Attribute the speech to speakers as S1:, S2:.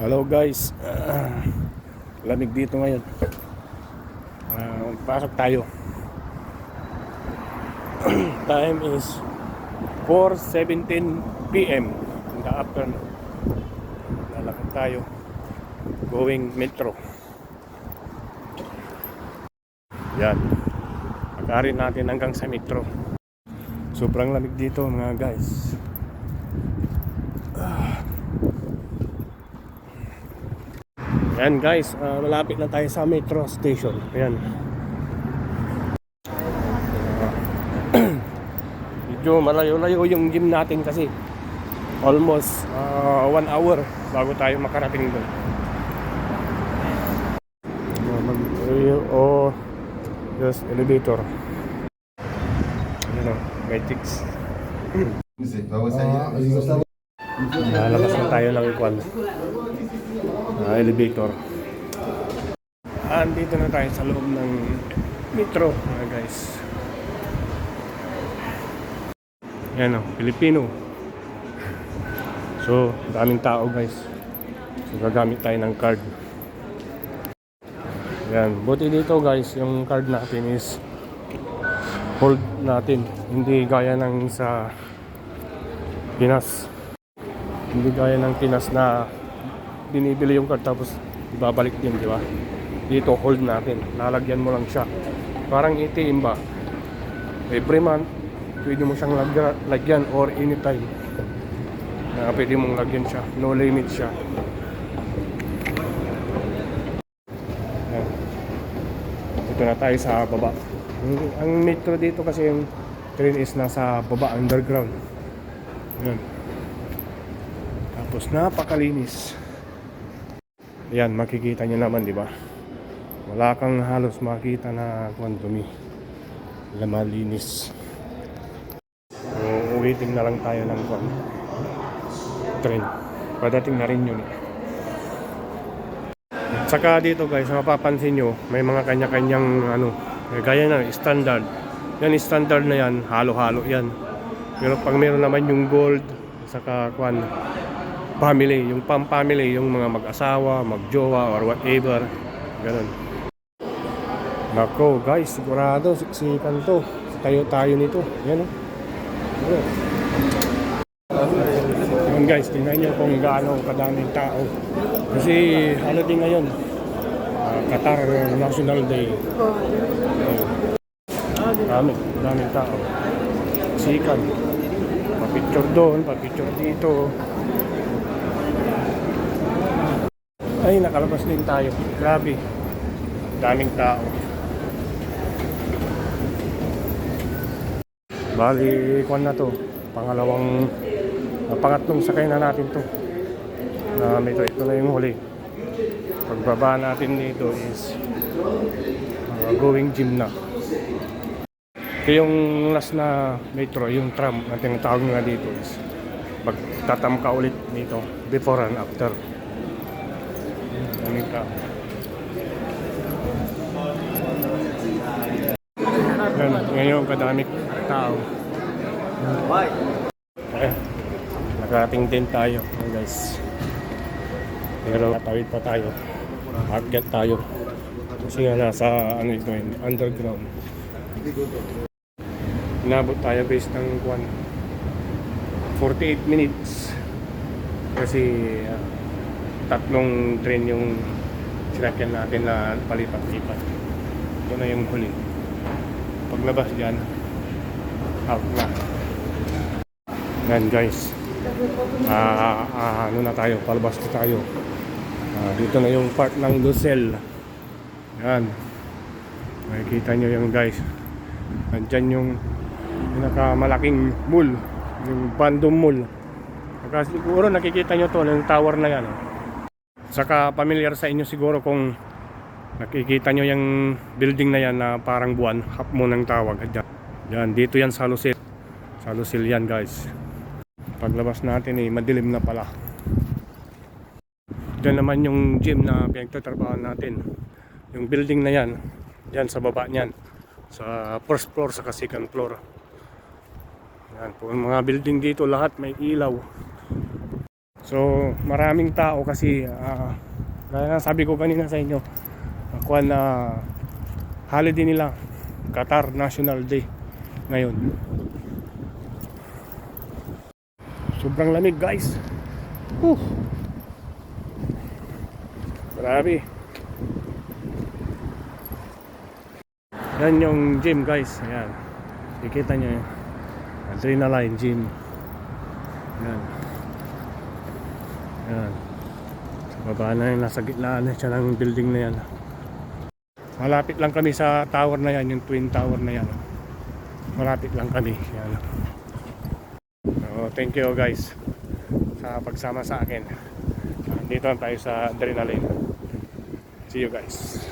S1: Hello guys. Ah, lamig dito ngayon. Ah, pasok tayo. Time is 4:17 PM in the afternoon. Lalakad tayo going metro. Yan. Pag-ari natin hanggang sa metro. Sobrang lamig dito mga guys. Ayan guys, ah, malapit na tayo sa metro station. Ayan. Ah. Medyo malayo-layo yung gym natin kasi almost ah, one hour bago tayo makarating doon. Ah, mag- O yes, elevator. Ayan o, may tics. Lalabas na tayo ng kwan. Ah, elevator. Ah, Andito na tayo sa loob ng metro, mga guys. Yan o, Pilipino. So, daming tao guys. So, gagamit tayo ng card. Yan, buti dito guys, yung card natin is hold natin. Hindi gaya ng sa Pinas. Hindi gaya ng Pinas na binibili yung card tapos ibabalik din, di ba? Dito, hold natin. Lalagyan mo lang siya. Parang ATM ba? Every month, pwede mo siyang lagya- lagyan or anytime. Na pwede mong lagyan siya. No limit siya. Dito na tayo sa baba. Ang- Ang metro dito kasi yung train is nasa baba, underground. Ayan. Tapos napakalinis. Yan, makikita nyo naman, di ba? Wala kang halos makita na kung dumi. Wala malinis. So, waiting na lang tayo ng kwan. Train. Padating na rin yun. Saka dito guys, mapapansin nyo, may mga kanya-kanyang ano, gaya na, standard. Yan, standard na yan, halo-halo yan. Pero pag meron naman yung gold, saka kwan, family, yung pam-family, yung mga mag-asawa, mag-jowa, or whatever. Ganun. Nako, guys, sigurado, siksikan to. Tayo tayo nito. Yan, oh. Yan. Yan guys, tingnan nyo kung gaano kadaming tao. Kasi ano din ngayon, ah, Qatar National Day. Ayun. Dami, daming tao. Sikan. Pa-picture doon, pa-picture dito. Ay, nakalabas din tayo. Grabe. Daming tao. Bali, kwan na to. Pangalawang, ah, pangatlong sakay na natin to. Na ito, ito na yung huli. Pagbaba natin dito is ah, going gym na. Ito yung last na metro, yung tram na tinatawag nga dito is magtatam ka ulit dito before and after. Tao. Yan, ngayon kadaming tao. Eh, nakarating din tayo guys. Pero natawid pa tayo. Akyat tayo. Kasi nga nasa ano ito underground. Inabot tayo based ng kwan. 48 minutes. Kasi ah, tatlong train yung sinakyan natin na palipat-lipat. Ito na yung huli. Paglabas dyan, out na. Yan guys. Ah, ah, ano na tayo, palabas na tayo. Ah, dito na yung part ng Lucel. Yan. Makikita nyo yung guys. Nandyan yung pinakamalaking mall. Yung Bandung Mall. Saka siguro nakikita nyo to, yung tower na yan. oh. Saka familiar sa inyo siguro kung nakikita nyo yung building na yan na parang buwan, half moon ang tawag. Yan, yan dito yan sa Lucil. Sa Lucil yan guys. Paglabas natin eh, madilim na pala. Diyan naman yung gym na pinagtatrabahan natin. Yung building na yan, yan sa baba niyan. Sa first floor, sa second floor. Yan po, mga building dito lahat may ilaw. So, maraming tao kasi ah gaya na sabi ko kanina sa inyo, kuha na holiday nila, Qatar National Day ngayon. Sobrang lamig guys. Whew. Grabe. Yan yung gym guys. Ayan. Kikita nyo yun. Adrenaline gym. Yan. Yan. Sa baba na yun. Nasa gitna na siya ng building na yan. Malapit lang kami sa tower na yan. Yung twin tower na yan. Malapit lang kami. Yan. So, thank you guys sa pagsama sa akin. Dito tayo sa Adrenaline. See you guys.